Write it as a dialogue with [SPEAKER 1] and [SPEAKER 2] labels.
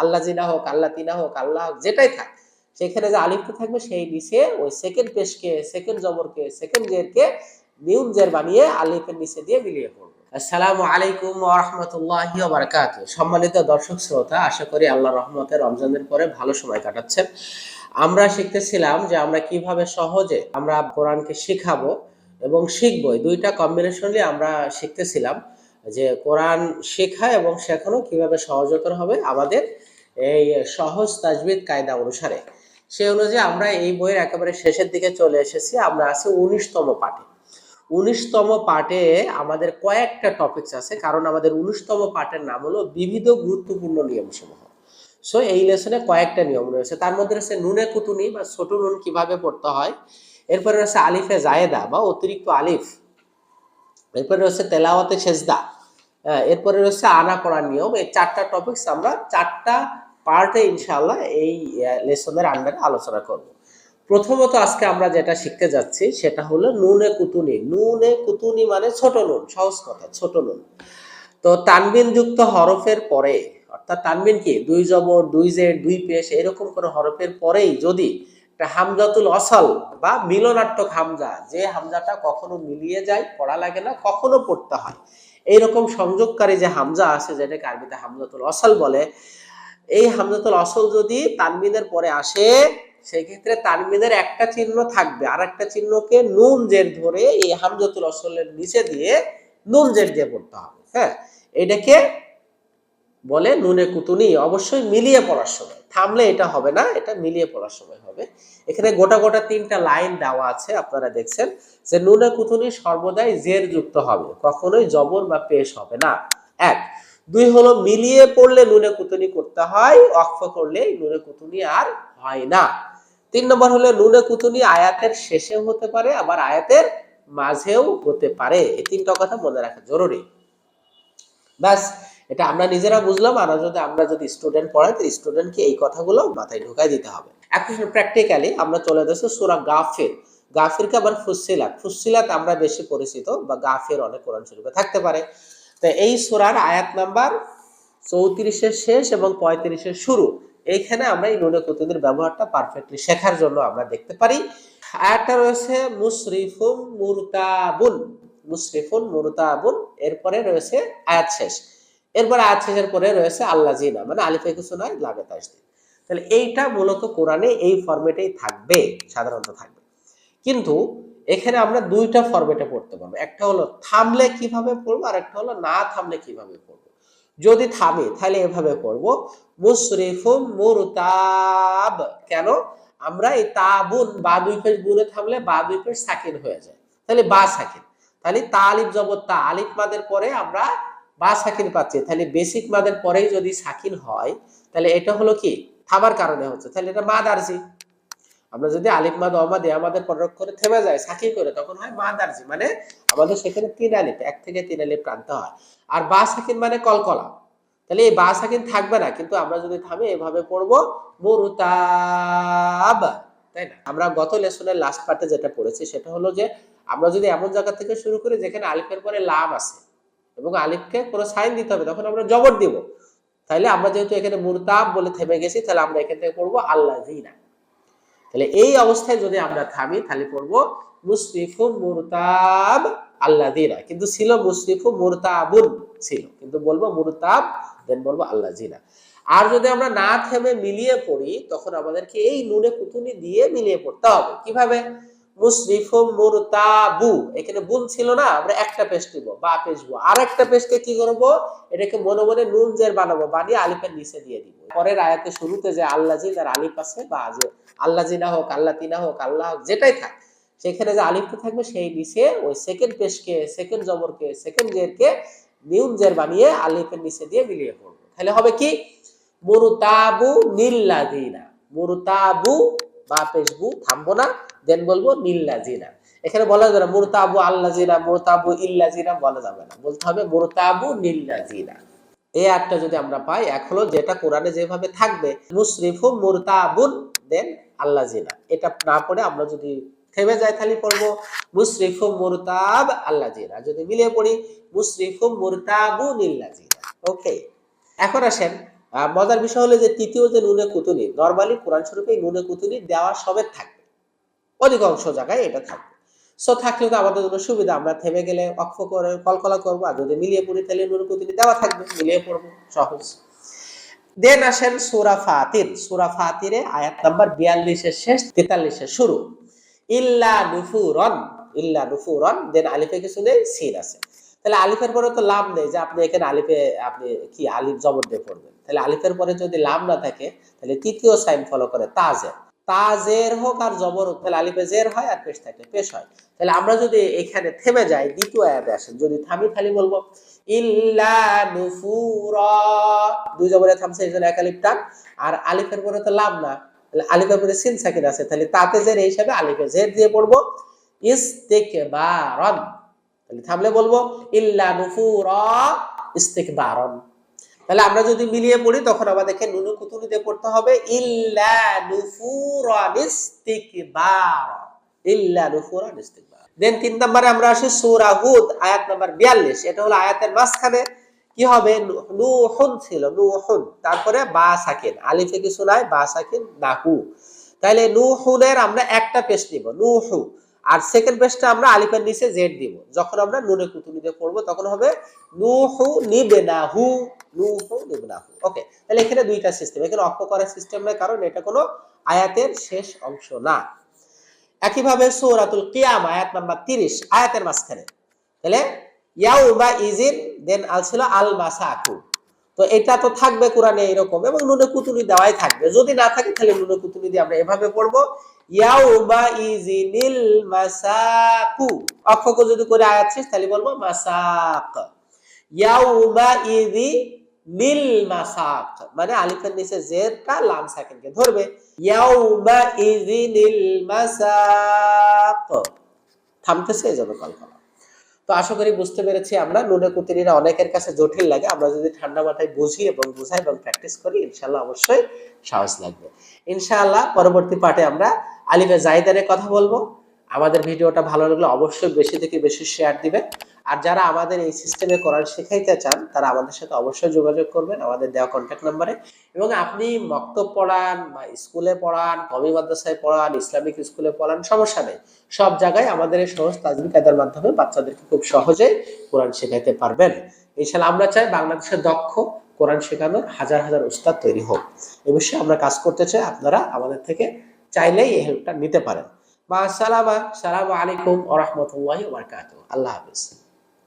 [SPEAKER 1] আল্লাহ জিনা হোক, আল্লাহ তিনা হোক, আল্লাহ হোক, যেটাই থাক, সেখানে যে আলিফটা থাকবে, সেই নিচে ওই সেকেন্ড পেশকে সেকেন্ড জবরকে সেকেন্ড জেরকে নিউন জের বানিয়ে আলিফের নিচে দিয়ে মিলিয়ে পড়ব। আসসালামু আলাইকুম ওরহমতুল্লাহি বারাকাত সম্মানিত দর্শক শ্রোতা, আশা করি আল্লাহ রহমতে রমজানের পরে ভালো সময় কাটাচ্ছেন। আমরা শিখতেছিলাম যে আমরা কীভাবে সহজে আমরা কোরআনকে শিখাবো এবং শিখব। দুইটা কম্বিনেশনলি আমরা শিখতেছিলাম। যে কোরআন শেখা এবং শেখানো কীভাবে সহজতর হবে আমাদের এই সহজ তাজবিদ কায়দা অনুসারে। সে অনুযায়ী আমরা এই বইয়ের একেবারে শেষের দিকে চলে এসেছি। আমরা আছি উনিশতম পাঠে। উনিশতম পাঠে আমাদের কয়েকটা টপিকস আছে, কারণ আমাদের উনিশতম পাঠের নাম হলো বিবিধ গুরুত্বপূর্ণ নিয়ম সমূহ সো এই লেসনে কয়েকটা নিয়ম রয়েছে। তার মধ্যে রয়েছে নুনে কুতুনি বা ছোট নুন কীভাবে পড়তে হয়। এরপরে রয়েছে আলিফে জায়েদা বা অতিরিক্ত আলিফ। এরপরে রয়েছে তেলাওয়াতে সেজদা। এরপরে রয়েছে আনা পড়ার নিয়ম। এই চারটা টপিকস আমরা চারটা পার্টে ইনশাল্লাহ এই লেসনের আন্ডারে আলোচনা করব। প্রথমত আজকে আমরা যেটা শিখতে যাচ্ছি সেটা হলো নুনে কুতুনি। নুনে কুতুনি মানে ছোট নুন, সহজ কথা, ছোট নুন। তো তানবিন যুক্ত হরফের পরে, অর্থাৎ তানবিন কি? দুই জবর, দুই জেড দুই পেশ, এরকম কোনো হরফের পরেই যদি একটা হামজাতুল অসল বা মিলনাত্মক হামজা, যে হামজাটা কখনো মিলিয়ে যায়, পড়া লাগে না, কখনো পড়তে হয়। এইরকম সংযোগকারী যে হামজা আছে, যেটাকে আরবিতে হামজাতুল অসল বলে, এই হামজাতুল অসল যদি তানবিনের পরে আসে সেই ক্ষেত্রে তানবিনের একটা চিহ্ন থাকবে। আর একটা চিহ্নকে নুন জের ধরে এই হামজাতুল অসলের নিচে দিয়ে নুন জের দিয়ে পড়তে হবে। হ্যাঁ? এটাকে বলে নুনে কুতুনি অবশ্যই মিলিয়ে পড়ার সময়। থামলে এটা হবে না, এটা মিলিয়ে পড়ার সময় হবে। এখানে গোটা গোটা তিনটা লাইন দেওয়া আছে, আপনারা দেখছেন যে নুনে কুতুনি সর্বদাই জের যুক্ত হবে, কখনোই জবর বা পেশ হবে না। এক। দুই হলো মিলিয়ে পড়লে নুনে কুতুনি করতে হয় অক্ষ করলে নুনে কুতুনি আর হয় না। তিন নম্বর হলো নুনে কুতুনি আয়াতের শেষে হতে পারে, আবার আয়াতের মাঝেও হতে পারে। এই তিনটা কথা মনে রাখা জরুরি। ব্যাস এটা আমরা নিজেরা বুঝলাম, আর যদি আমরা যদি স্টুডেন্ট পড়াই, তো স্টুডেন্টকে এই কথাগুলো মাথায় ঢুকাই দিতে হবে। এখন প্র্যাকটিক্যালি আমরা চলে যাচ্ছি সুরা গাফের। গাফিরকে আবার ফুসিলাত ফুসিলাত আমরা বেশি পরিচিত, বা গাফের অনেক কোরআন শরীফে থাকতে পারে। তো এই সুরার আয়াত নাম্বার চৌত্রিশের শেষ এবং পঁয়ত্রিশের শুরু। এইখানে আমরা এই নুনে কুতুদের ব্যবহারটা পারফেক্টলি শেখার জন্য আমরা দেখতে পারি। আয়াতটা রয়েছে মুসরিফুম মুরতাবুন। মুসরিফুন মুরতাবুন। এরপরে রয়েছে আয়াত শেষ। এরপর আয়াত শেষের পরে রয়েছে আল্লাহ জিনা মানে আলিফে কিছু নয় লাগে তাহলে এইটা মূলত কোরআনে এই ফরম্যাটেই থাকবে, সাধারণত থাকবে। কিন্তু এখানে আমরা দুইটা ফরম্যাটে পড়তে পারব। একটা হলো থামলে কীভাবে পড়ব, আর একটা হলো না থামলে কীভাবে পড়ব। যদি থামে, তাহলে এভাবে পড়ব মুসরিফুম মুরতাব। কেন? আমরা এই তাবুন, বা দুই পেশ বুনে থামলে বা দুই পেশ সাকিন হয়ে যায়। তাহলে বা সাকিন। তাহলে তা আলিফ জবর তা, আলিফ মাদের পরে আমরা বা সাকিন পাচ্ছি, তাহলে বেসিক মাদের পরেই যদি সাকিন হয়, তাহলে এটা হলো কি? থামার কারণে হচ্ছে, তাহলে এটা মা দার্জি আমরা যদি আলিফ মাদ অমাদে আমাদের পরক করে থেমে যায় সাকিন করে, তখন হয় মা দার্জি মানে আমাদের সেখানে তিন আলিফ, এক থেকে তিন আলিফ প্রান্ত হয়। আর বা সাকিন মানে কলকলা। তাহলে এই বা সাকিন থাকবে না, কিন্তু আমরা যদি থামে এভাবে পড়ব, মুরতাব। তাই না? আমরা গত লেসনের লাস্ট পার্টে যেটা পড়েছি, সেটা হলো যে, আমরা যদি এমন জায়গা থেকে শুরু করি, যেখানে আলিফের পরে লাভ আছে এবং আলিফকে কোনো সাইন দিতে হবে, তখন আমরা জবর দিব। তাহলে আমরা যেহেতু এখানে মুরতাব বলে থেমে গেছি তাহলে আমরা এখান থেকে পড়ব আল্লাহ তাহলে এই অবস্থায় যদি আমরা থামি তাহলে পড়ব মুসরিফু মুরতাব আল্লাহ কিন্তু ছিল মুসরিফু মুরতাবুন ছিল, কিন্তু বলব মুরতাব দেন বলব আল্লাহ জিনা আর যদি আমরা না থেমে মিলিয়ে পড়ি, তখন আমাদেরকে এই নুনে কুতুনি দিয়ে মিলিয়ে পড়তে হবে। কীভাবে? মুসরিফুম মুরতাবু। এখানে বুন ছিল না, আমরা একটা পেশ নিব, বা পেশবো আর একটা কি করব? এটাকে মনে মনে বানাবো, বানিয়ে আলিফের নিচে দিয়ে দিব। পরের আয়াতে শুরুতে যে আর আলিফ আছে, বা যে হোক আল্লাহ তিনা হোক, আল্লাহ হোক, যেটাই থাক, সেখানে যে থাকবে, সেই নিচে ওই সেকেন্ড পেশকে সেকেন্ড জবরকে সেকেন্ড জেরকে নিউন বানিয়ে আলিফের নিচে দিয়ে মিলিয়ে পড়ব তাহলে হবে কি? মুরতাবু নিল্লাদিনা মুরতাবু বা পেশবু থামবো না। দেন বলব নিল্লাজিনা এখানে বলা যাবে না, মুরতাবু আল্লাজিনা মুরতাবু ইল্লাজিনা বলা যাবে না। বলতে হবে মুরতাবু নিল্লাজিনা এই আটটা যদি আমরা পাই, এক হলো যেটা কোরআনে যেভাবে থাকবে মুসরিফু মুরতাবুন দেন আল্লাজিনা এটা না পড়ে আমরা যদি থেমে যাই তাহলে পড়ব মুসরিফু মুরতাব আল্লাজিনা যদি মিলিয়ে পড়ি মুসরিফু মুরতাবু নিল্লাজিনা ওকে এখন আসেন মজার বিষয় হলো যে তৃতীয় যে নুনে কুতুনি, নর্মালি কোরআন শরীফে নুনে কুতুনি দেওয়া সবে থাকবে। অধিকাংশ জায়গায় এটা থাকবে। সো থাকলে তো আমাদের জন্য সুবিধা, আমরা থেমে গেলে অক্ষ করে কলকলা করব, আর যদি মিলিয়ে পড়ি তাহলে নুনে দেওয়া থাকবে, মিলিয়ে পড়ব, সহজ। দেন আসেন সুরা ফাতির। সুরা ফাতিরে আয়াত নাম্বার বিয়াল্লিশের শেষ, তেতাল্লিশের শুরু। ইল্লা নুফুরন ইল্লা নুফুরন দেন আলিফে কিছু নেই, সিন আছে। তাহলে আলিফের পরে তো লাভ নেই, যে আপনি এখানে আলিফে, আপনি কি আলিফ জবর দিয়ে পড়বেন? তাহলে আলিফের পরে যদি লাভ না থাকে, তাহলে তৃতীয় সাইন ফলো করে তাজের। তাজের হোক আর জবর হোক, তাহলে আলিফে জের হয় আর পেশ থাকে পেশ হয়। তাহলে আমরা যদি এখানে থেমে যাই, দ্বিতীয় আয়াতে আসেন, যদি থামি খালি বলব, ইল্লা নুফুরা। দুই জবরে থামছে, এই জন্য এক আলিফ টান, আর আলিফের পরে তো লাম না। তাহলে আলিফের পরে সিন সাকিন আছে, তাহলে তাতে জের এই হিসাবে আলিফে জের দিয়ে পড়ব, ইস্তিকবারন। তাহলে থামলে বলব, ইল্লা নুফুরা, ইস্তিকবারন। তাহলে আমরা যদি মিলিয়ে পড়ি, তখন আমাদেরকে নুনু কুতুনি দিয়ে পড়তে হবে, ইল্লা নুফুরান ইস্তিকবার ইল্লা নুফুরান ইস্তিকবার দেন তিন নম্বরে আমরা আসি সূরা হুদ, আয়াত নাম্বার 42 এটা হলো আয়াতের মাঝখানে। কি হবে? নুহুন ছিল, নুহুন। তারপরে বা সাকিন। আলিফে কিছু নাই, বা সাকিন নাহু। তাহলে নুহুনের আমরা একটা পেশ নিব, নুহু। আর সেকেন্ড পেজটা আমরা আলিফের নিচে জেড দিব। যখন আমরা নুনে কুতুনি দিয়ে পড়ব, তখন হবে নুহু নিবে না হু এখানে দুইটা সিস্টেম এখানে অক্ষ করার সিস্টেম নয় কারণ এটা কোনো আয়াতের শেষ অংশ না। একইভাবে সূরাতুল কিয়াম, আয়াত নাম্বার 30 আয়াতের মাঝখানে। তাহলে, ইয়াউমা ইজিন দেন আল ছিল আল মাসাকু। তো এটা তো থাকবে কোরআনে এরকম, এবং নুনে কুতুনি দেওয়াই থাকবে। যদি না থাকে, তাহলে নুনে কুতুনি দিয়ে আমরা এভাবে পড়ব। ইয়াউমা ইজিনিল মাসাকু। অক্ষকে যদি করে আয়াত শেষ, তাহলে বলব মাসাক। ইয়াউমা ইজি নীল মাসাক মানে আলিফের নিচে জেরটা লাম সাকিনকে ধরবে। ইয়াউমা ইজিনিল মাসাক থামতেছে এই জন্য কল্পনা। তো আশা করি বুঝতে পেরেছি আমরা, নুনে কুতিরিরা অনেকের কাছে জটিল লাগে। আমরা যদি ঠান্ডা মাথায় বুঝি এবং বুঝাই এবং প্র্যাকটিস করি ইনশাল্লাহ অবশ্যই সাহস লাগবে। ইনশাআল্লাহ পরবর্তী পার্টে আমরা আলিফে জাহিদারের কথা বলব। আমাদের ভিডিওটা ভালো লাগলে অবশ্যই বেশি থেকে বেশি শেয়ার দিবেন আর যারা আমাদের এই সিস্টেমে কোরআন শেখাইতে চান, তারা আমাদের সাথে অবশ্যই যোগাযোগ করবেন আমাদের দেওয়া কন্ট্যাক্ট নাম্বারে এবং আপনি মক্তব পড়ান বা স্কুলে পড়ান, কমি মাদ্রাসায় পড়ান, ইসলামিক স্কুলে পড়ান, সমস্যা নেই। সব জায়গায় আমাদের এই সহজ তাজবি কায়দার মাধ্যমে বাচ্চাদেরকে খুব সহজে কোরআন শেখাইতে পারবেন। এছাড়া আমরা চাই বাংলাদেশের দক্ষ কোরআন শেখানোর হাজার হাজার উস্তাদ তৈরি হোক। এ বিষয়ে আমরা কাজ করতে চাই, আপনারা আমাদের থেকে চাইলেই এই হেল্পটা নিতে পারেন। মা সালামা, সালাম আলাইকুম ওরহমতুল্লাহ বারকাত আল্লাহ হাফিজ।